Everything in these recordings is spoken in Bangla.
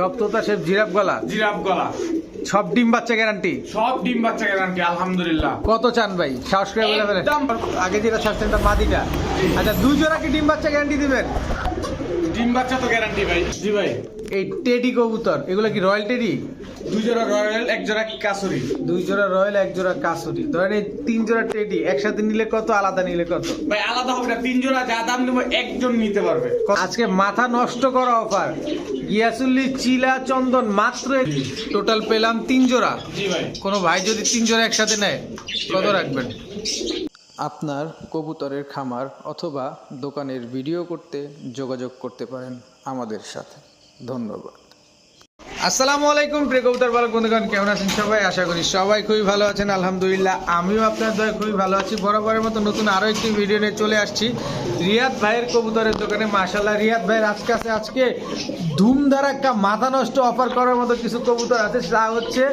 সব তোতা শেফ জিরাফ গলা। জিরাফ গলা। সব ডিম বাচ্চা গ্যারান্টি সব ডিম বাচ্চা গ্যারান্টি আলহামদুলিল্লাহ। কত চান ভাই? সাবস্ক্রাইব করে ফেলেন। আগে যেটা ছাড়ছেন এটা মাদিটা। আচ্ছা দুই জোড়া কি ডিম বাচ্চা গ্যারান্টি দিবেন? ডিম বাচ্চা তো গ্যারান্টি ভাই। জি ভাই। এই টেডি কবুতর এগুলো কি রয়্যাল টেডি? দুই জোড়া রয়্যাল এক জোড়া কাসুরি। দুই জোড়া রয়্যাল এক জোড়া কাসুরি। ধরেন এই তিন জোড়া টেডি একসাথে নিলে কত আলাদা নিলে কত? ভাই আলাদা হবে না তিন জোড়া যা দাম নেব একজন নিতে পারবে। আজকে মাথা নষ্ট করা অফার। গিয়াসুল্লি চিলা চন্দন মাত্র টোটাল পেলাম তিন জোড়া। জি ভাই। কোনো ভাই যদি তিন জোড়া একসাথে নেয় কত রাখবেন? আপনার কবুতরের খামার অথবা দোকানের ভিডিও করতে যোগাযোগ করতে পারেন আমাদের সাথে। ধন্যবাদ। আসসালামু আলাইকুম প্রিয় কবুতর বালক বন্ধুগণ, কেমন আছেন সবাই? আশা করি সবাই খুবই ভালো আছেন, আলহামদুলিল্লাহ। আমিও আপনার দয় খুবই ভালো আছি। বরাবরের মতো নতুন আরও একটি ভিডিও নিয়ে চলে আসছি। রিয়াদ ভাইয়ের কবুতরের দোকানে মাশাল্লাহ রিয়াদ ভাইয়ের আজকে আছে আজকে ধুমধার একটা মাথা নষ্ট অফার করার মতো কিছু কবুতর আছে তা হচ্ছে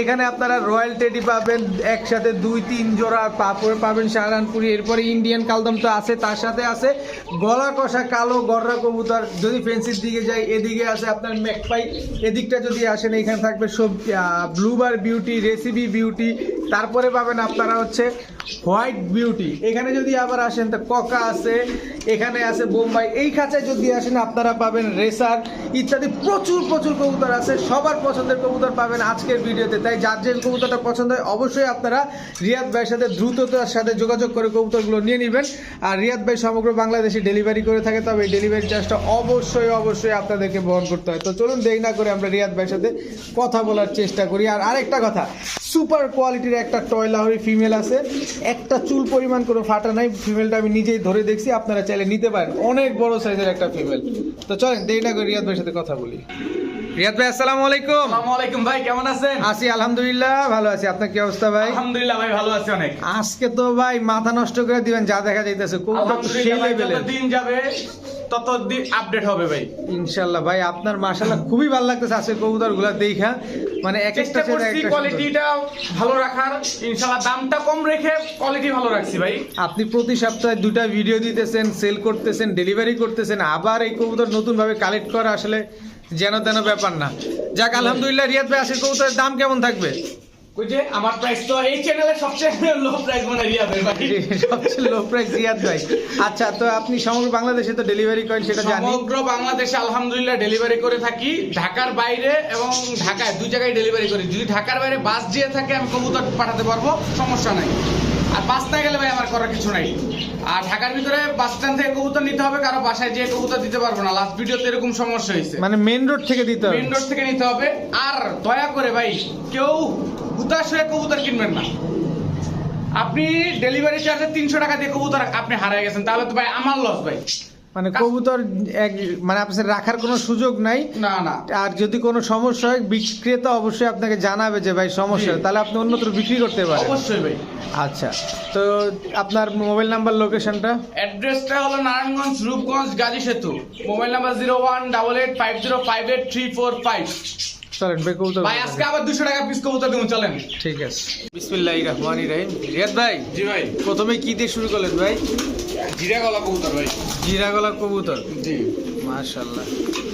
এখানে আপনারা রয়্যাল টেডি পাবেন, একসাথে দুই, তিন জোড়া পাপড় পাবেন শাহরানপুরি এরপরে ইন্ডিয়ান কালদম তো আছে, তার সাথে আছে গলা কষা কালো গররা কবুতর। যদি ফেন্সির দিকে যাই, এদিকে আছে আপনার ম্যাকপাই। এদিকটা যদি আসেন, এখানে থাকবে সব ব্লুবার বিউটি রেসিপি বিউটি তারপরে পাবেন আপনারা হচ্ছে হোয়াইট বিউটি। এখানে যদি আবার আসেন, তো ককা আছে, এখানে আছে বোম্বাই। এই খাঁচায় যদি আসেন, আপনারা পাবেন রেসার। ইত্যাদি প্রচুর প্রচুর কবুতর আছে। সবার পছন্দের কবুতর পাবেন আজকের ভিডিওতে। তাই যার যে কবুতরটা পছন্দ হয়, অবশ্যই আপনারা রিয়াদ ভাইয়ের সাথে দ্রুততার সাথে যোগাযোগ করে কবুতরগুলো নিয়ে নেবেন। আর রিয়াদ ভাই সমগ্র বাংলাদেশে ডেলিভারি করে থাকে, তবে এই ডেলিভারি চার্জটা অবশ্যই অবশ্যই আপনাদেরকে বহন করতে হয়। তো চলুন, দেরি না করে আমরা রিয়াদ ভাইয়ের সাথে কথা বলার চেষ্টা করি। আর আরেকটা কথা সুপার কোয়ালিটির একটা টয় লাহরি ফিমেল আছে। একটা চুল পরিমাণ কোনো ফাটা নাই ফিমেলটা আমি নিজেই ধরে দেখছি আপনারা চাইলে নিতে পারেন। অনেক বড় সাইজের একটা ফিমেল। তো চলেন দেরি না করে রিয়াদ ভাইয়ের সাথে কথা বলি। রিয়াদ ভাই আসসালামু আলাইকুম। আসসালামু আলাইকুম ভাই কেমন আছেন? আছি আলহামদুলিল্লাহ ভালো আছি। আপনার কি অবস্থা ভাই? আলহামদুলিল্লাহ ভাই ভালো আছি অনেক। আজকে তো ভাই মাথা নষ্ট করে দিবেন যা দেখা যাইতেছে। কবুতর সেই লেভেলের দিন যাবে তত দিন আপডেট হবে ভাই। ইনশাল্লাহ ভাই আপনার মাশাল্লাহ খুবই ভালো লাগতেছে আজকে কবুতরগুলা দেখা। মানে এক একটা করছি কোয়ালিটিটা ভালো রাখার। ইনশাআল্লাহ দামটা কম রেখে কোয়ালিটি ভালো রাখছি ভাই। আপনি প্রতি সপ্তাহে দুটা ভিডিও দিতেছেন সেল করতেছেন ডেলিভারি করতেছেন আবার এই কবুতর নতুন ভাবে কালেক্ট করা আসলে যেন তেন ব্যাপার না। যাক আলহামদুলিল্লাহ রিয়াদ ভাই আজকে কবুতরের দাম কেমন থাকবে? ওই যে আমার প্রাইস তো এই চ্যানেলে সবচেয়ে লো প্রাইস মানে রিয়া ভাই। সবচেয়ে লো প্রাইস রিয়াদ ভাই। আচ্ছা তো আপনি সমগ্র বাংলাদেশে তো ডেলিভারি করেন সেটা জানি। সমগ্র বাংলাদেশে আলহামদুলিল্লাহ ডেলিভারি করে থাকি। ঢাকার বাইরে এবং ঢাকায় দুই জায়গায় ডেলিভারি করি। যদি ঢাকার বাইরে বাস দিয়ে থাকে আমি কবুতর পাঠাতে পারব সমস্যা নাই। আর বাস না গেলে ভাই আমার করার কিছু নাই। আর ঢাকার ভিতরে বাস স্ট্যান্ড থেকে কবুতর নিতে হবে কারও বাসায় যেয়ে কবুতর দিতে পারব না। লাস্ট ভিডিওতে এরকম সমস্যা হয়েছে। মানে মেন রোড থেকে দিতে হবে। মেন রোড থেকে নিতে হবে। আর দয়া করে ভাই কেউ হুতাশ হয়ে কবুতর কিনবেন না। আপনি ডেলিভারি চার্জে তিনশো টাকা দিয়ে কবুতর আপনি হারিয়ে গেছেন। তাহলে তো ভাই আমার লস ভাই। মানে কবুতর এক মানে আপনার রাখার কোনো সুযোগ নাই। না না। আর যদি কোনো সমস্যা হয় বিক্রেতা অবশ্যই আপনাকে জানাবে যে ভাই সমস্যা। তাহলে আপনি অন্যত্র বিক্রি করতে পারেন। অবশ্যই ভাই। আচ্ছা। তো আপনার মোবাইল নাম্বার লোকেশনটা? অ্যাড্রেসটা হলো নারায়ণগঞ্জ রূপগঞ্জ গাজী সেতু। Mobile number zero one double eight five zero five eight three four five. চলেন ভাই কবুতর ভাই আজকে আবার দুশো টাকা পিস কবুতর দেবো চলেন। ঠিক আছে। বিসমিল্লাহির রহমানির রহিম। রিয়াদ ভাই জি ভাই। প্রথমে কি দিয়ে শুরু করলেন ভাই? জিরা গলা কবুতর ভাই। জিরা গলা কবুতর? জি। মাশাআল্লাহ।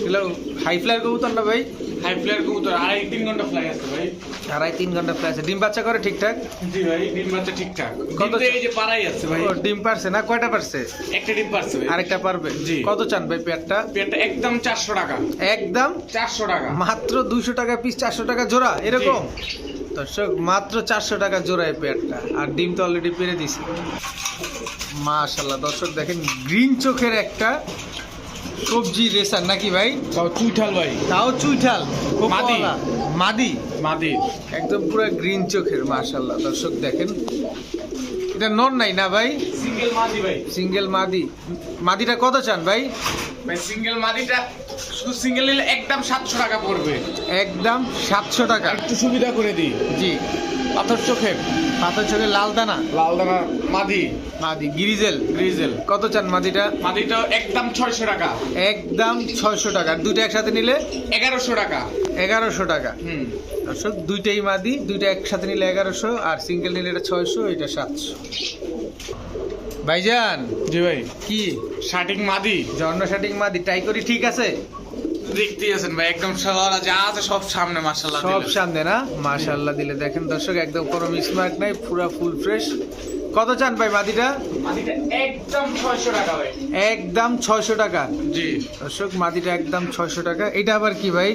এগুলো হাই ফ্লাইয়ের কবুতর না ভাই? হাই ফ্লায়ার কবুতর আড়াই তিন ঘণ্টা ফ্লাই আছে ভাই। আড়াই তিন ঘণ্টা ফ্লাই আছে। ডিম বাচ্চা করে ঠিকঠাক? জি ভাই ডিম বাচ্চা ঠিকঠাক। কত কত এই যে পাড়াই আছে ভাই। ডিম পারছে না? কয়টা পারছে? একটা ডিম পারছে ভাই। আরেকটা পারবে? জি। কত চান ভাই পেয়ারটা? পেটটা একদম চারশো টাকা। একদম? চারশো টাকা। মাত্র দুশো টাকা পিস চারশো টাকা জোড়া? এরকম? দর্শক মাত্র চারশো টাকা জোড়া এই পেয়ারটা। আর ডিম তো অলরেডি পেরে দিছি। মাশাল্লাহ দর্শক দেখেন গ্রিন চোখের একটা সবজি রেসার নাকি ভাই? তাও চুইঠাল ভাই। তাও চুইঠাল? মাদি। মাদি? মাদি। একদম পুরো গ্রিন চোখের মাশাল্লাহ দর্শক দেখেন। এটা নন নাই না ভাই? সিঙ্গেল মাদি ভাই। সিঙ্গেল মাদি। মাদিটা কত চান ভাই? ভাই সিঙ্গেল মাদিটা শুধু সিঙ্গেল নিলে একদম সাতশো টাকা পড়বে। একদম সাতশো টাকা। একটু সুবিধা করে দিই। জি। পাথর চোখে পাথর চোখে লাল দানা? লাল দানা মাদি। মাদি গিরিজেল গ্রিজেল। কত চান মাদিটা? মাদিটা একদম ছয়শো টাকা। একদম ছয়শো টাকা। দুইটা একসাথে নিলে? এগারোশো টাকা। এগারোশো টাকা। হুম। দর্শক দুইটাই মাদি দুইটা একসাথে নিলে এগারোশো আর সিঙ্গেল নিলে এটা ছয়শো এটা সাতশো। ভাইজান জি ভাই। কি? শার্টিং মাদি। জন্ম শাটিং মাদি ট্রাই করি ঠিক আছে? দেখতেই আছেন ভাই একদম সবার যা আছে সব সামনে মাশাআল্লাহ সব সামনে না? মাশাআল্লাহ দিলে দেখেন দর্শক একদম কোনো মিসমার্ক নাই পুরা ফুল ফ্রেশ কত চান ভাই মাদিটা? একদম 600 টাকা ভাই। একদম ছয়শো টাকা। জি। দর্শক মাদিটা একদম ছয়শো টাকা। এটা আবার কি ভাই?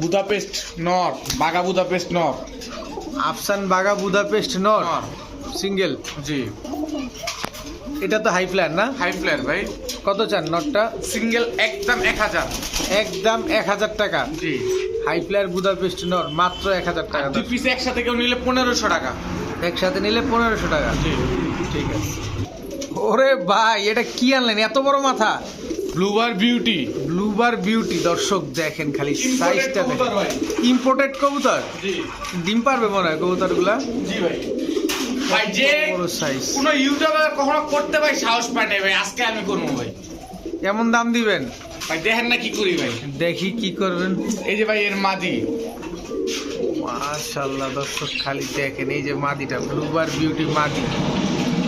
বুদাপেস্ট নর বাগা বুদাপেস্ট নর। আফসান বাগা বুদাপেস্ট নর। সিঙ্গেল জি। এটা তো হাই ফ্ল্যার না? হাই ফ্লেয়ার ভাই। কত চান নটটা? সিঙ্গেল একদম 1000 একদম এক হাজার টাকা। জি। হাই ফ্ল্যার বুদাপেস্ট নর মাত্র এক হাজার টাকা দুই পিস একসাথে কেউ নিলে পনেরোশো টাকা। একসাথে নিলে পনেরোশো টাকা। জি। ঠিক আছে। ওরে ভাই এটা কি আনলেন? এত বড় মাথা। ব্লুবার বিউটি ব্লুবার বিউটি দর্শক দেখেন খালি সাইজটা দেখেন। ইম্পোর্টেড কবুতর? জি। ডিম পারবে মনে হয় কবুতরগুলা জি ভাই। ভাই যে কোন কখনো করতে ভাই সাহস পায় না ভাই আজকে আমি করব ভাই। দাম দিবেন? ভাই দেখেন না কি করি ভাই। দেখি কি করবেন। এই যে ভাই এর মাদি। মাশাল্লাহ দর্শক খালি দেখেন এই যে মাদিটা ব্লুবার বিউটি মাদি।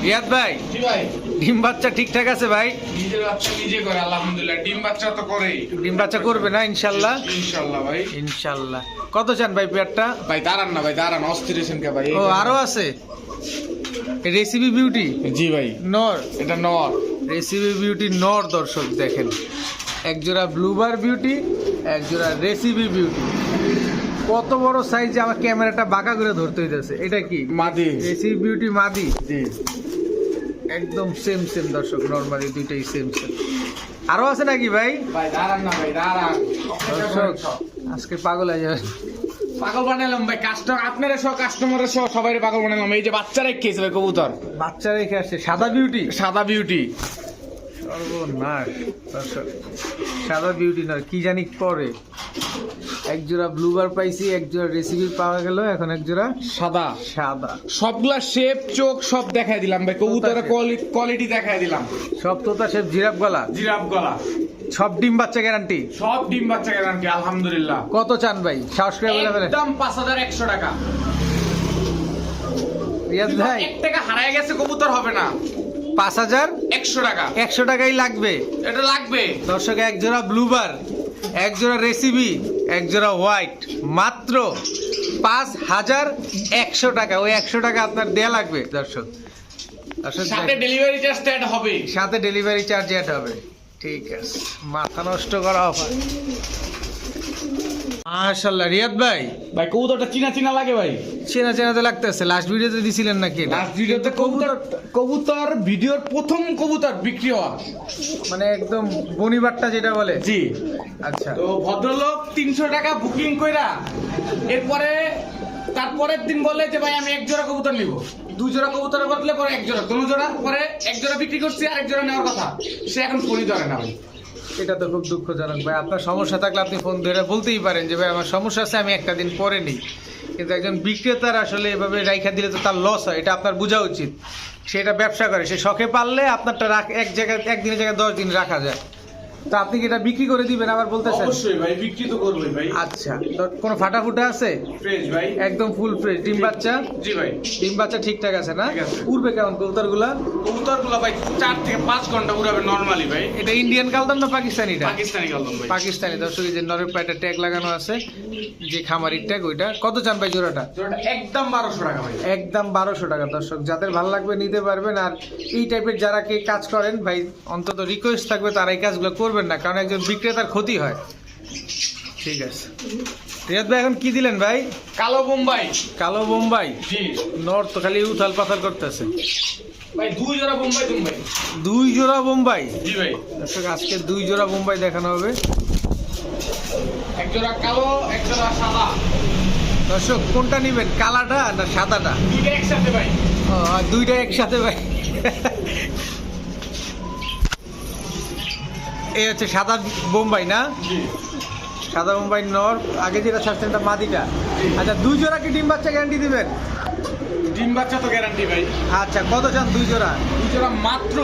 রিয়াদ ভাই ভাই। ডিম বাচ্চা ঠিকঠাক আছে ভাই? নিজের বাচ্চা নিজে করে আলহামদুলিল্লাহ ডিম বাচ্চা তো করেই। ডিম বাচ্চা করবে না ইনশাল্লাহ ইনশাল্লাহ ভাই। ইনশাল্লাহ কত চান ভাই পেয়ারটা? ভাই দাঁড়ান না ভাই দাঁড়ান অস্থির কে ভাই? ও আরও আছে? রেসিপি বিউটি জি ভাই। নর। এটা নর। রেসিপি বিউটি নর দর্শক দেখেন। এক একজোড়া ব্লুবার বিউটি একজোড়া রেসিপি বিউটি কত বড় সাইজে আমার ক্যামেরাটা বাঁকা করে ধরতে হইতেছে। এটা কি? মাদি। রেসিপি বিউটি মাদি? জি। একদম সেম সেম দর্শক নর্মালি দুইটাই সেম সেম আরও আছে নাকি ভাই? ভাই দাঁড়ান না ভাই দাঁড়ান। দর্শক আজকে পাগল হয়ে যাবে। পাগল বানালাম ভাই কাস্টমার আপনারা সহ কাস্টমারের সহ সবাই পাগল বানালাম এই যে বাচ্চারা খেয়েছে ভাই কবুতর? বাচ্চা রেখে আসছে সাদা বিউটি সাদা বিউটি সর্বনাশ। সাদা বিউটি নয় কি জানি পরে। এক জোড়া ব্লুবার পাইছি এক জোড়া রেসিপি পাওয়া গেল এখন এক জোড়া সাদা। সাদা। সবগুলা শেপ চোখ সব দেখাই দিলাম ভাই কবুতরের। কোয়ালিটি দেখাই দিলাম। সব তোতা সব জিরাফ গলা। জিরাফ গলা। সব ডিম বাচ্চা গ্যারান্টি সব ডিম বাচ্চা গ্যারান্টি আলহামদুলিল্লাহ। কত চান ভাই? সাহস করে বলে ফেলেন। একদম পাঁচ হাজার একশো টাকা। রিয়াজ ভাই এক টাকা হারায় গেছে কবুতর হবে না। পাঁচ হাজার? একশো টাকা। একশো টাকাই লাগবে। এটা লাগবে। দর্শক এক জোড়া ব্লুবার এক জোড়া রেসিপি এক জোড়া হোয়াইট মাত্র পাঁচ হাজার একশো টাকা। ওই একশো টাকা আপনার দেয়া লাগবে দর্শক। দর্শক সাথে ডেলিভারি চার্জ অ্যাড হবে। সাথে ডেলিভারি চার্জ অ্যাড হবে। ঠিক আছে মাথা নষ্ট করা মাশাল্লাহ রিয়াদ ভাই। ভাই কবুতরটা চিনা চিনা লাগে ভাই। চেনা চেনা তো লাগতেছে লাস্ট ভিডিওতে দিছিলেন নাকি লাস্ট ভিডিওতে কবুতর কবুতর ভিডিওর প্রথম কবুতর বিক্রি হওয়া। মানে একদম বনিবারটা যেটা বলে। জি। আচ্ছা। তো ভদ্রলোক তিনশো টাকা বুকিং কইরা এরপরে তারপরের দিন বললে যে, ভাই, আমি এক জোড়া কবুতর নিব। দুই জোড়া কবুতরের বদলে পরে এক জোড়া দুটো জোড়া, পরে এক জোড়া বিক্রি করছি আর এক জোড়া নেওয়ার কথা। সে এখন ফোনই ধরে না ভাই। এটা তো খুব দুঃখজনক। ভাই, আপনার সমস্যা থাকলে আপনি ফোন ধরে বলতেই পারেন যে, ভাই, আমার সমস্যা আছে, আমি একটা দিন পরে নিই। কিন্তু একজন বিক্রেতার আসলে এভাবে রাইখা দিলে তো তার লস হয়, এটা আপনার বোঝা উচিত। সেটা ব্যবসা করে, সে শখে পারলে আপনারটা রাখ এক জায়গায় একদিনের জায়গায় দশ দিন রাখা যায়। তো আপনি কি এটা বিক্রি করে দিবেন আবার বলতেছেন অবশ্যই ভাই বিক্রি তো করবোই ভাই। আচ্ছা তো কোনো ফাটা ফুটা আছে? ফ্রেশ ভাই। একদম ফুল ফ্রেশ ডিম বাচ্চা? জি ভাই। ডিম বাচ্চা ঠিকঠাক আছে না? উড়বে কেমন ভাই চার থেকে পাঁচ ঘণ্টা উড়াবে নর্মালি ভাই। এটা ইন্ডিয়ান কালদাম না পাকিস্তানিটা? পাকিস্তানি কালদম ভাই। পাকিস্তানি। দর্শক এই যে নরের পায়েটা ট্যাগ লাগানো আছে যে খামারির ট্যাগ ওইটা। কত চান ভাই জোড়াটা? জোড়াটা একদম বারোশো টাকা ভাই। একদম বারোশো টাকা। দর্শক যাদের ভালো লাগবে নিতে পারবেন। আর এই টাইপের যারা কে কাজ করেন ভাই অন্তত রিকোয়েস্ট থাকবে তারা এই কাজগুলো করবেন না কারণ একজন বিক্রেতার ক্ষতি হয়। ঠিক আছে। রিয়াদ ভাই এখন কি দিলেন ভাই? কালো বোম্বাই। কালো বোম্বাই? নর্থ খালি উথাল পাথাল করতেছে। ভাই দুই জোড়া বোম্বাই বোম্বাই দুই জোড়া বোম্বাই? জি ভাই। দর্শক আজকে দুই জোড়া বোম্বাই দেখানো হবে। এক জোড়া কালো এক জোড়া সাদা। দর্শক কোনটা নেবেন কালাটা না সাদাটা? দুইটা একসাথে ভাই। দুইটা একসাথে ভাই। এই হচ্ছে সাদা বোম্বাই না? সাদা বোম্বাই নর আগে যেটা ছাড়ছেন এটা মাদিটা আচ্ছা দুই জোড়া কি ডিম বাচ্চা গ্যারান্টি দিবেন? ডিম বাচ্চা তো গ্যারান্টি ভাই। আচ্ছা কত চান দুই জোড়া? দুই জোড়া মাত্র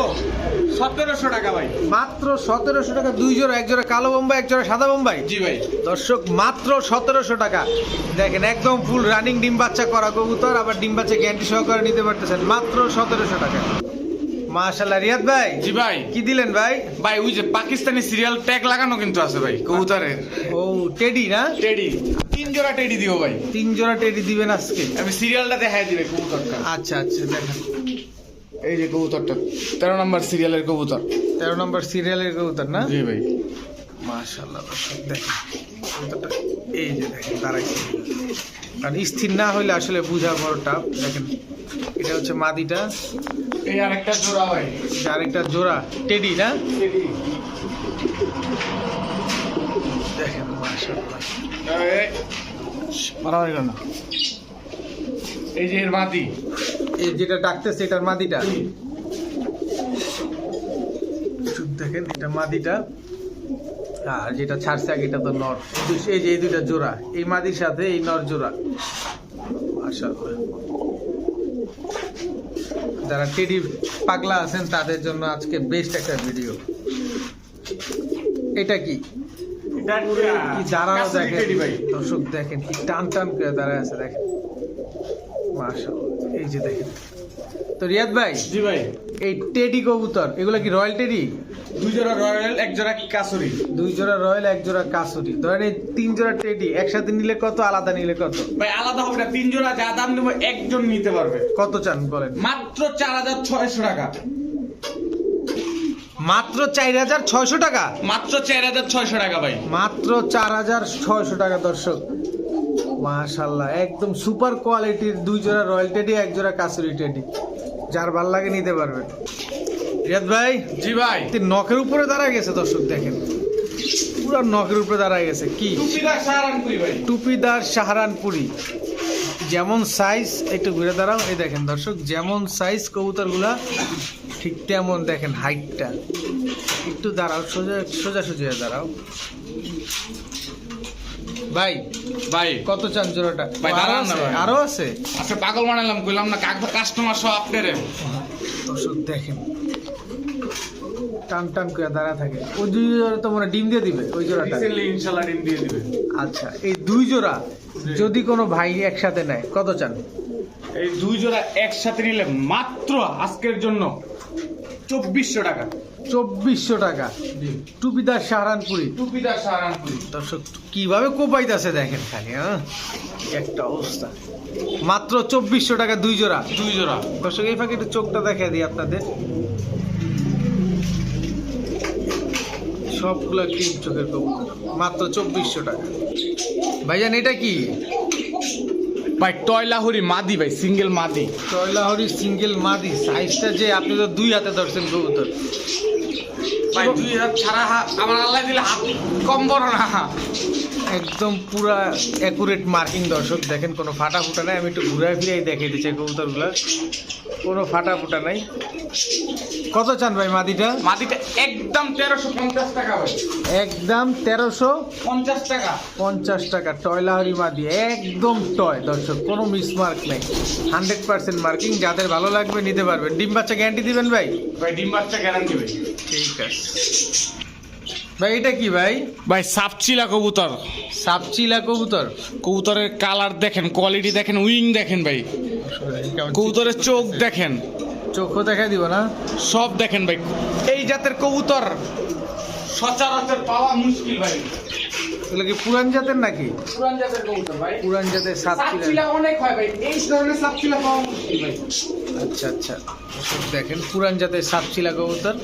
সতেরোশো টাকা ভাই। মাত্র সতেরোশো টাকা দুই জোড়া এক জোড়া কালো বোম্বাই এক জোড়া সাদা বোম্বাই? জি ভাই। দর্শক মাত্র সতেরোশো টাকা। দেখেন একদম ফুল রানিং ডিম বাচ্চা করা কবুতর আবার ডিম বাচ্চা গ্যারান্টি সহকারে নিতে পারতেছেন। মাত্র সতেরোশো টাকা। মাশাল্লাহ রিয়াদ ভাই। জি ভাই। কি দিলেন ভাই? ভাই ওই যে পাকিস্তানি সিরিয়াল ট্যাগ লাগানো কিন্তু আছে ভাই কবুতরের। ও টেডি না? টেডি তিন জোড়া টেডি দিও ভাই। তিন জোড়া টেডি দিবেন আজকে? আমি সিরিয়ালটা দেখাই দিবে কবুতরটা। আচ্ছা আচ্ছা দেখেন এই যে কবুতরটা তেরো নম্বর সিরিয়ালের কবুতর। তেরো নম্বর সিরিয়ালের কবুতর না? জি ভাই। দর্শক দেখেন কবুতরটা। এই যে দেখেন দাঁড়াইছে। কারণ স্থির না হইলে আসলে বোঝা বড় টাপ দেখেন এটা হচ্ছে মাদিটা। এই আরেকটা জোড়া ভাই আরেকটা জোড়া টেডি না? দেখেন এই, মারা হয়ে গেল না। এই যে এর মাদি। এই যেটা ডাকতেছে এটার মাদিটা। দেখেন এটা মাদিটা। আর যেটা ছাড়ছে আগে এটা তো নর। এই যে এই দুইটা জোড়া এই মাদির সাথে এই নর জোড়া। মাশাআল্লাহ। যারা টেডি পাগলা আছেন তাদের জন্য আজকে বেস্ট একটা ভিডিও এটা কি? দাঁড়ানো দেখেন। দর্শক দেখেন কি টান টান করে দাঁড়ায় আছে দেখেন। মাশাআল্লাহ। এই যে দেখেন। তো রিয়াদ ভাই জি ভাই। এই টেডি কবুতর এগুলো কি রয়্যাল টেডি? দুই জোড়া রয়্যাল এক জোড়া কাসুরি? দুই জোড়া রয়্যাল এক জোড়া কাসুরি। ধরেন এই তিন জোড়া টেডি একসাথে নিলে কত আলাদা নিলে কত? ভাই আলাদা হবে না তিন জোড়া যা দাম দেবো একজন নিতে পারবে। কত চান বলেন? মাত্র চার হাজার ছয়শো টাকা। মাত্র চার হাজার ছয়শো টাকা? মাত্র চার হাজার ছয়শো টাকা ভাই। মাত্র চার হাজার ছয়শো টাকা দর্শক। মাশাল্লাহ একদম সুপার কোয়ালিটির দুই জোড়া রয়্যাল টেডি এক জোড়া কাসুরি টেডি। যার ভালো লাগে নিতে পারবেন। রিয়াদ ভাই জি ভাই। নখের উপরে দাঁড়ায় গেছে দর্শক দেখেন। পুরো নখের উপরে দাঁড়ায় গেছে কি? টুপিদার সাহারানপুরি ভাই। টুপিদার সাহারানপুরি। যেমন সাইজ একটু ঘুরে দাঁড়াও এই দেখেন দর্শক যেমন সাইজ কবুতরগুলা ঠিক তেমন দেখেন হাইটটা একটু দাঁড়াও সোজা সোজা সোজা দাঁড়াও। ভাই ভাই। কত চান জোড়াটা? ভাই, দাঁড়ান না। আরও আছে? আচ্ছা পাগল বানালাম কইলাম না কাস্টমার সব আপনারে দর্শক দেখেন। টান টান করে দাঁড়া থাকে। ওই দুই জোড়া তো মনে ডিম দিয়ে দিবে ওই জোড়াটা। ইনশাআল্লাহ ডিম দিয়ে দিবে। আচ্ছা এই দুই জোড়া যদি কোনো ভাই একসাথে নেয় কত চান? এই দুই জোড়া একসাথে নিলে মাত্র আজকের জন্য চব্বিশশো টাকা। চব্বিশশো টাকা। টুপিদার সাহারানপুরি। টুপিদার সাহারানপুরি। দর্শক কীভাবে কোপাইতেছে দেখেন খালি হ্যাঁ? একটা অবস্থা। মাত্র চব্বিশশো টাকা দুই জোড়া। দুই জোড়া। দর্শক এই ফাঁকে একটু চোখটা দেখা দিই আপনাদের। সবগুলো ক্রিম চোখের কবুতর। মাত্র চব্বিশশো টাকা। ভাইজান এটা কি? ভাই টয়লাহরি মাদি ভাই সিঙ্গেল মাদি। টয়লাহরি সিঙ্গেল মাদি সাইজটা যে আপনি তো দুই হাতে ধরছেন কবুতর। ভাই দুই হাত ছাড়া আমার আল্লাহ দিলে হাত কম বড় না। একদম পুরা অ্যাকুরেট মার্কিং দর্শক। দেখেন কোনো ফাটা ফুটা নাই। আমি একটু ঘুরে ফিরে দেখিয়ে দিচ্ছি কবুতরগুলো। কোনো ফাটা ফুটা নাই। কত চান ভাই মাদিটা? মাদিটা একদম তেরোশো পঞ্চাশ টাকা ভাই। একদম তেরোশো পঞ্চাশ টাকা। পঞ্চাশ টাকা। টয়লাহরি মাদি একদম টয় দর্শক। কোনো মিসমার্ক নেই। হান্ড্রেড পার্সেন্ট মার্কিং যাদের ভালো লাগবে নিতে পারবেন। ডিম বাচ্চা গ্যারান্টি দিবেন ভাই? ভাই ডিম বাচ্চা গ্যারান্টি ভাই। ঠিক আছে। ভাই এটা কি ভাই? ভাই সাপচিলা কবুতর। সাপচিলা কবুতর? কবুতরের কালার দেখেন কোয়ালিটি দেখেন উইং দেখেন ভাই। কবুতরের চোখ দেখেন। চোখও দেখা দিব না? সব দেখেন ভাই। এই জাতের কবুতর। সচরাচর পাওয়া মুশকিল ভাই। এগুলো কি পুরান জাতের নাকি? পুরান জাতের কবুতর ভাই। পুরান জাতের অনেক হয় ভাই। এই ধরনের পাওয়া মুশকিল ভাই। আচ্ছা আচ্ছা। দেখেন পুরান জাতের সাপচিলা কবুতর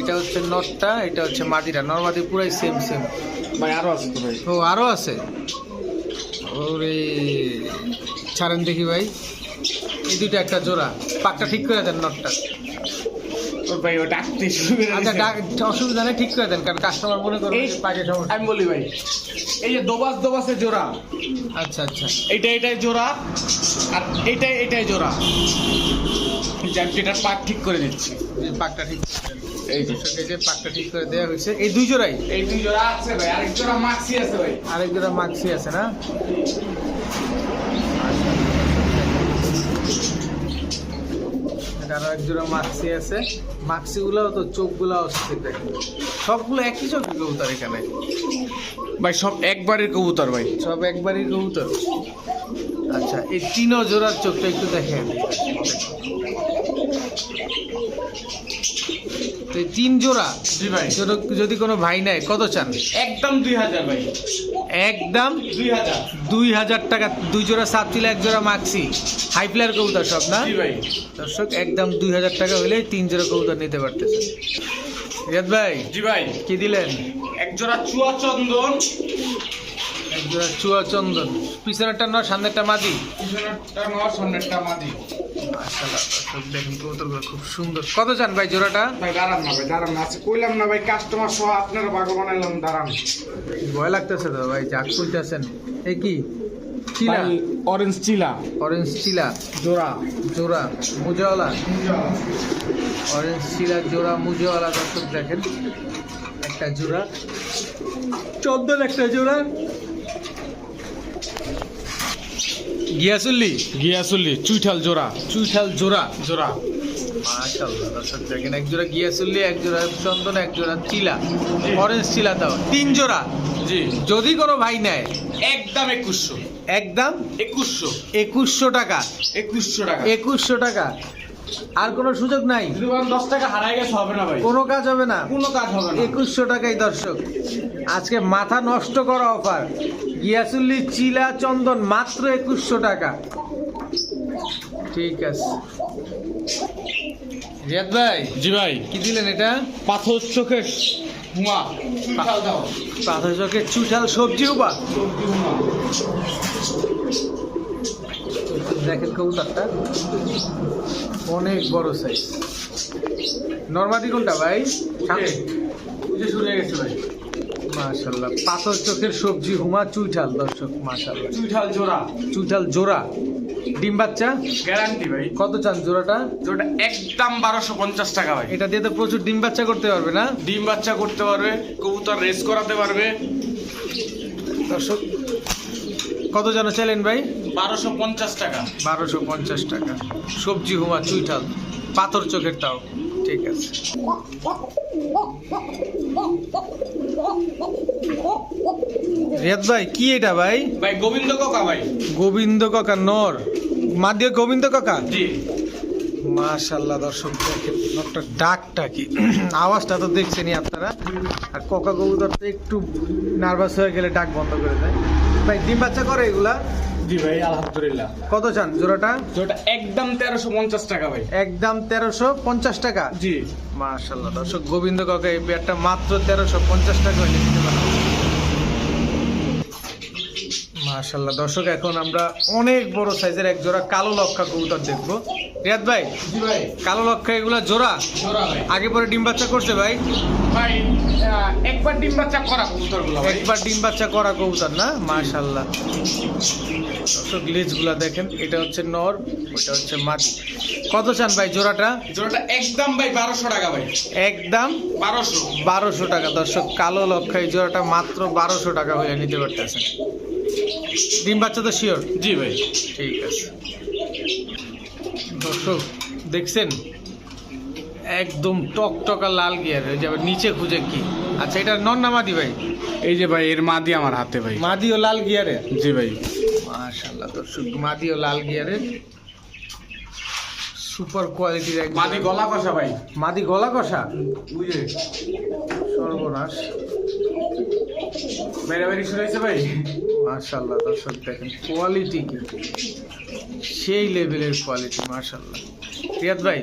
এটা হচ্ছে নটটা এটা হচ্ছে মাদিটা নর্মাদি পুরাই সেম সেম ভাই আরও আছে তো ভাই। ও আরও আছে? ওরে ছাড়েন দেখি ভাই। এই দুটো একটা জোড়া। পাকটা ঠিক করে দেন নটটা। ভাই ও ডাকতে শুরু করে আচ্ছা অসুবিধা নেই ঠিক করে দেন কারণ কাস্টমার মনে করবে পাকে সমস্যা। আমি বলি ভাই এই যে দোবাস দোবাসে জোড়া। আচ্ছা আচ্ছা। এইটা এটাই জোড়া আর এইটাই এটাই জোড়া। যেটার পাক ঠিক করে দিচ্ছি পাকটা ঠিক এই যে। পাকটা ঠিক করে দেওয়া হয়েছে। এই দুই জোড়াই? এই দুই জোড়া আছে ভাই আরেক জোড়া মাক্সি আছে ভাই। আরেক জোড়া মাক্সি আছে না? আরও একজোড়া মাক্সি আছে। মাক্সি গুলাও তো চোখ গুলাও অস্থির দেখে। সবগুলো একই চোখের কবুতর এখানে। ভাই সব একবারের কবুতর ভাই। সব একবারই কবুতর। আচ্ছা এই তিনও জোড়ার চোখটা একটু দেখেন। তিন জোড়া? জি ভাই। যদি- কোনো ভাই নেয় কত চান? একদম দুই হাজার ভাই। একদম? দুই হাজার। দুই হাজার টাকা দুই জোড়া সাপচিল এক জোড়া মাক্সি। হাই প্লেয়ার কবুতর সব না? ভাই। দর্শক একদম দুই হাজার টাকা হলে তিন জোড়া কবুতর নিতে পারতেছেন। রিয়াদ ভাই জি ভাই। কি দিলেন? এক জোড়া চুয়া চন্দন। এক জোড়া চুয়া চন্দন। পিছনেরটা নয় সামনেরটা মাদি? পিছনেরটা নয় সামনেরটা মাদি। মাশাআল্লাহ, দর্শক দেখেন কবুতরগুলো খুব সুন্দর। কত চান ভাই জোড়াটা? ভাই দাঁড়ান না ভাই দাঁড়ান না। আজকে কইলাম না ভাই কাস্টমার সহ আপনারা বাগো বানাইলাম দাঁড়ান। ভয় লাগতেছে তো ভাই জাগ খুলতেছেন এই কি? চিলা? অরেঞ্জ চিলা। অরেঞ্জ চিলা। জোড়া। জোড়া মুজাওয়ালা? অরেঞ্জ চিলা জোড়া মুজাওয়ালা। দর্শক দেখেন একটা জোড়া। চন্দন একটা জোড়া। গিয়াসুল্লি? গিয়াসুল্লি চুইঠাল জোড়া। চুইঠাল জোড়া? জোড়া। মাশাআল্লাহ দর্শক দেখেন এক জোড়া গিয়াসুল্লি এক জোড়া চন্দন এক জোড়া চিলা অরেঞ্জ চিলা দাও তিন জোড়া? জি। যদি কোনো ভাই নেয়? একদম একুশশো। একদম? একুশশো। একুশশো টাকা। একুশশো টাকা। একুশশো টাকা। আর কোনো সুযোগ নাই। দশ টাকা হারাই গেছে হবে না ভাই। কোনো কাজ হবে না। কোনো কাজ হবে না। একুশশো টাকাই দর্শক। আজকে মাথা নষ্ট করা অফার। গিয়াসুল্লি চিলা চন্দন মাত্র একুশশো টাকা। ঠিক আছে। রিয়াদ ভাই জি ভাই। কি দিলেন এটা? পাথর চোখের হুমা পাথর চোখের চুঠাল সবজি হুমা। দেখেন কবুতরটা। অনেক বড় সাইজ নর্মাদি কোনটা ভাই? শুরু হয়ে গেছে ভাই। মাশাল্লাহ পাথর চোখের সবজি হুমা চুইঠাল দর্শক মাশাল্লাহ চুইঠাল জোড়া। চুইঠাল জোড়া। ডিম বাচ্চা? গ্যারান্টি ভাই। কত চান জোড়াটা? জোড়া একদম বারোশো পঞ্চাশ টাকা ভাই। এটা দিয়ে তো প্রচুর ডিম বাচ্চা করতে পারবে না? ডিম বাচ্চা করতে পারবে কবুতর রেস করাতে পারবে। দর্শক কত যেন চাইলেন ভাই? বারোশো পঞ্চাশ টাকা। বারোশো পঞ্চাশ টাকা। সবজি হুমা চুইঠাল পাথর চোখের তাও। ঠিক আছে। রিয়াদ ভাই কি এটা ভাই? ভাই গোবিন্দ কাকা ভাই। গোবিন্দ কাকা নর। মা দিয়ে গোবিন্দ কাকা? জি। মাশাল্লাহ দর্শক দেখেন নটটা ডাকটা কি। আওয়াজটা তো দেখছেনই আপনারা। আর কোকা কবুতর তো একটু নার্ভাস হয়ে গেলে ডাক বন্ধ করে দেয়। ভাই ডিম বাচ্চা করে এগুলা? জি ভাই আলহামদুলিল্লাহ। কত চান জোড়াটা? জোড়াটা একদম তেরোশো পঞ্চাশ টাকা ভাই। একদম তেরোশো পঞ্চাশ টাকা? জি। মার্শাল্লাহ দর্শক গোবিন্দ কাকা এই পেয়ারটা মাত্র তেরোশো পঞ্চাশ টাকা হয়ে নিতে পারেন মাশাল্লাহ দর্শক এখন আমরা অনেক বড় সাইজের এক জোড়া কালো লক্ষা কবুতর দেখব। রিয়াদ ভাই ভাই। কালো লক্ষা এগুলা জোড়া? আগে পরে ডিম বাচ্চা করছে ভাই? ভাই একবার ডিম বাচ্চা করা কবুতর একবার ডিম বাচ্চা করা কবুতর না? মাশাল্লাহ দর্শক লেজগুলা দেখেন এটা হচ্ছে নর ওটা হচ্ছে মাটি। কত চান ভাই জোড়াটা? জোড়াটা একদম ভাই বারোশো টাকা ভাই। একদম? বারোশো। বারোশো টাকা। দর্শক কালো লক্ষা এই জোড়াটা মাত্র বারোশো টাকা হয়ে নিতে পারতেছেন ডিম বাচ্চা তো শিওর? জি ভাই। ঠিক আছে। দর্শক দেখছেন? একদম টক টকা লাল গিয়ার ওই যে নিচে খুঁজে কি? আচ্ছা এটা নন না মাদি ভাই? এই যে ভাই এর মাদি আমার হাতে ভাই। মাদি ও লাল গিয়ারে জি ভাই। মাশাল্লাহ দর্শক মাদি ও লাল গিয়ারে সুপার কোয়ালিটির এক মাদি গলা কষা ভাই। মাদি গলা কষা? বুঝে সর্বনাশ। বেড়াবেড়ি হয়েছে ভাই। মাশাল্লাহ দর্শক দেখেন কোয়ালিটি কিন্তু। সেই লেভেলের কোয়ালিটি মাশাল্লাহ রিয়াদ ভাই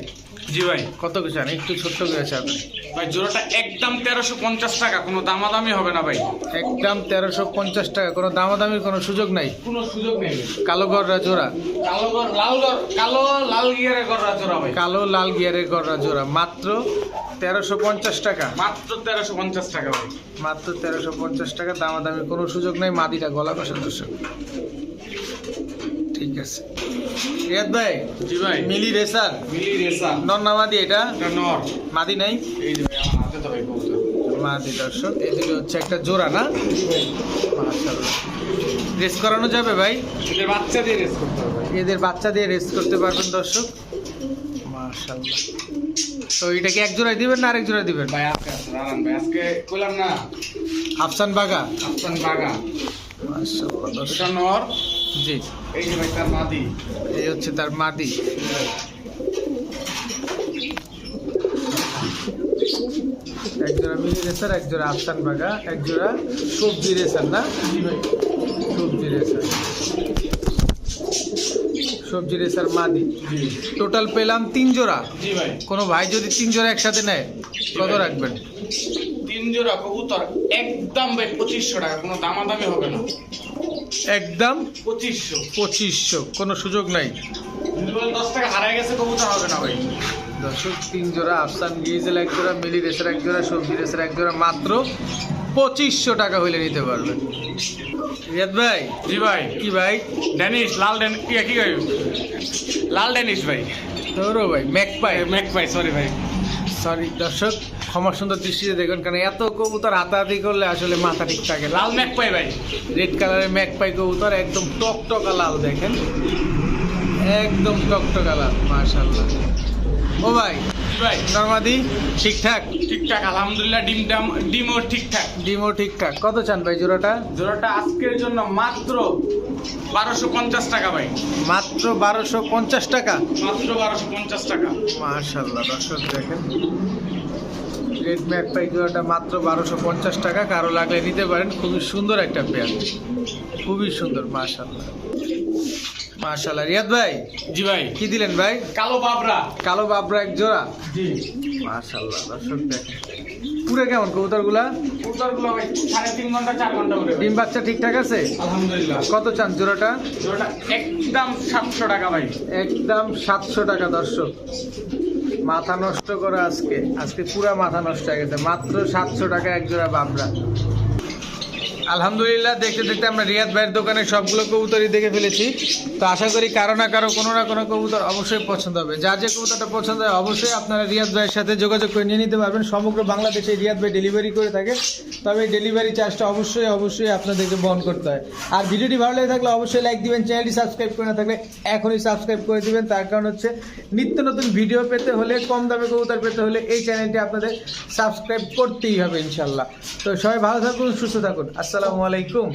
জি ভাই। কত কিছু আন? একটু ছোট্ট করে চাবেন ভাই জোড়াটা একদম তেরোশো পঞ্চাশ টাকা কোনো দামাদামি হবে না ভাই। একদম তেরোশো পঞ্চাশ টাকা কোনো দামাদামির কোনো সুযোগ নাই। কোনো সুযোগ নেই কালো গররা জোড়া। কালো লাল কালো লাল গিয়ারে গররা জোড়া ভাই। কালো লাল গিয়ারের গররা জোড়া। মাত্র তেরোশো পঞ্চাশ টাকা। মাত্র তেরোশো পঞ্চাশ টাকা ভাই। মাত্র তেরোশো পঞ্চাশ টাকা দামাদামির কোনো সুযোগ নাই। মাদিটা গলা কষা দর্শক। ঠিক আছে। রিয়াদ ভাই জি ভাই। মিলি রেসার। মিলি রেসা নন না মাদি এটা? এটা নর। মাদি নাই? এই যে ভাই আমার হাতে তো ভাই মাদি দর্শক এদিকে হচ্ছে একটা জোড়া না? মাশাআল্লাহ। রেস করানো যাবে ভাই? এদের বাচ্চা দিয়ে রেস করতে হবে এদের বাচ্চা দিয়ে রেস করতে পারবেন দর্শক। মাশাআল্লাহ। তো এটা কি এক জোড়ায় দিবেন না আরেক জোড়ায় দিবেন? ভাই আজকে দাঁড়ান ভাই আজকে কইলাম না। আফসান বাগা। আফসান বাগা। মাশাআল্লাহ দর্শক। নর। জি। এই যে ভাই তার মাদি। এই হচ্ছে তার মাদি। মিলি রেসার এক জোড়া আফসান বাগা এক জোড়া সবজি রেসার না? সবজি রেসার। সবজি রেসার মাদি। টোটাল পেলাম তিন জোড়া। কোনো ভাই যদি তিন জোড়া একসাথে নেয় কত রাখবেন? তিন জোড়া কবুতর একদম ভাই পঁচিশশো টাকা কোনো দামাদামি হবে না। একদম পঁচিশশো। পঁচিশশো কোনো সুযোগ নাই। দশ টাকা হারাই গেছে কবুতর হবে না ভাই। দর্শক তিন জোড়া আফসান গিয়েজেল এক জোড়া মিলি রেসার এক জোড়া সবজি রেসার এক জোড়া মাত্র পঁচিশশো টাকা হইলে নিতে পারবেন রিয়াদ ভাই? জি ভাই। কি ভাই? ড্যানিশ লাল ড্যান কি কি ভাই? লাল ড্যানিশ ভাই। তোরও ভাই ম্যাক পাই ম্যাক ভাই। সরি ভাই সরি দর্শক ক্ষমা সুন্দর দৃষ্টিতে দেখুন কারণ এত কবুতর হাতাহাতি করলে আসলে মাথা ঠিক থাকে। লাল ম্যাক পাই ভাই রেড কালারের ম্যাক পাই কবুতর একদম টকটকা লাল দেখেন। একদম টকটকা লাল মাশাল্লাহ ও ভাই ভাই। নর্মাদি ঠিকঠাক? ঠিকঠাক আলহামদুলিল্লাহ ডিম ডাম ডিমও ঠিকঠাক। ডিমও ঠিকঠাক। কত চান ভাই জোড়াটা? জোড়াটা আজকের জন্য মাত্র বারোশো পঞ্চাশ টাকা ভাই। মাত্র বারোশো পঞ্চাশ টাকা? মাত্র বারোশো পঞ্চাশ টাকা। মাশাল্লাহ দর্শক দেখেন। রেড ম্যাক পাই জোড়াটা মাত্র বারোশো পঞ্চাশ টাকা। কারও লাগলে নিতে পারেন। খুবই সুন্দর একটা পেয়ার। খুবই সুন্দর মাশাল্লাহ মাশাল্লাহ রিয়াদ ভাই জি ভাই। কি দিলেন ভাই? কালো বাবরা। কালো বাবরা এক জোড়া? জি। মাশাল্লাহ দর্শক দেখেন। পুরো কেমন কবুতরগুলা? উত্তরগুলো ভাই সাড়ে তিন ঘণ্টা চার ঘণ্টা করে। ডিম বাচ্চা ঠিকঠাক আছে? আলহামদুলিল্লাহ। কত চান জোড়াটা? জোড়াটা একদম সাতশো টাকা ভাই। একদম সাতশো টাকা দর্শক। মাথা নষ্ট করা আজকে। আজকে পুরা মাথা নষ্ট হয়ে গেছে। মাত্র সাতশো টাকা এক জোড়া বাবরা আলহামদুলিল্লাহ, দেখতে দেখতে আমরা রিয়াদ ভাইয়ের দোকানে সবগুলো কবুতরই দেখে ফেলেছি। তো আশা করি কারও না কারও, কোনো না কোনো কবুতর অবশ্যই পছন্দ হবে। যা যে কবুতরটা পছন্দ হয়, অবশ্যই আপনারা রিয়াদ ভাইয়ের সাথে যোগাযোগ করে নিয়ে নিতে পারবেন। সমগ্র বাংলাদেশে রিয়াদ ভাই ডেলিভারি করে থাকে। তবে এই ডেলিভারি চার্জটা অবশ্যই অবশ্যই আপনাদেরকে বহন করতে হয়। আর ভিডিওটি ভালো লেগে থাকলে অবশ্যই লাইক দিবেন চ্যানেলটি সাবস্ক্রাইব করে না থাকলে এখনই সাবস্ক্রাইব করে দিবেন। তার কারণ হচ্ছে, নিত্য নতুন ভিডিও পেতে হলে, কম দামে কবুতর পেতে হলে এই চ্যানেলটি আপনাদের সাবস্ক্রাইব করতেই হবে ইনশাল্লাহ তো সবাই ভালো থাকুন, সুস্থ থাকুন। আসসালামু আলাইকুম।